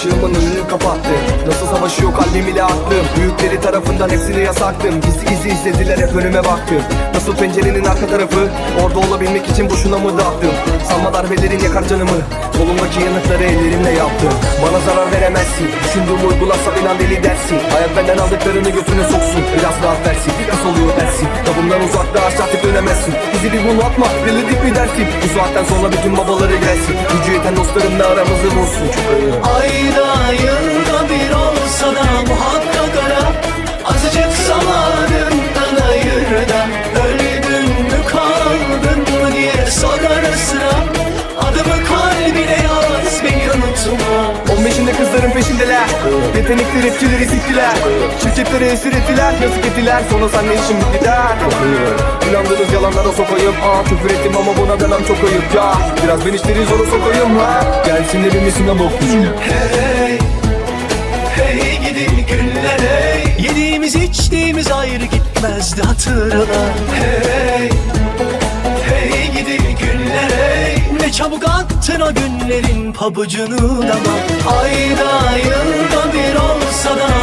ışığımın önünü kapattı Nasıl savaşıyor kalbim ile aklım Büyükleri tarafından hepsini yasaktım. Gizli gizli izlediler hep önüme baktım. Nasıl pencerenin arka tarafı? Orada olabilmek için boşuna mı dağıttım? Sanma darbelerin yakar canımı. Kolumdaki yanıkları ellerimle yaptım. Bana zarar veremezsin. Düşündüğümü uygularsa inan deli dersin. Hayat benden aldıklarını götüne soksun. Biraz rahat versin Nasıl oluyor dersin. Kabımdan uzakta artık dönemezsin. Bizi bir bunu atma Birledik mi dersin? Bu saatten sonra bütün babaları gelsin. Gücü yeten dostlarımla aramızı bulsun Çok 15'inde kızların peşindeler. Yetenekli rapçileri siktiler. Şirketlere esir ettiler. Yazık ettiler. Sonra senle işim bitti der. İnandığınız yalanlara sokayım Aa küfür ettim ama buna demem çok ayıp. Ya Biraz ben işleri zora sokayım ha. Gelsin de bir misina bakmışım Hey Hey gidi günler hey Yediğimiz içtiğimiz ayrı gitmezdi hatırla Hey çabuk attın o günlerin pabucunu dama Ayda yılda bir olsa da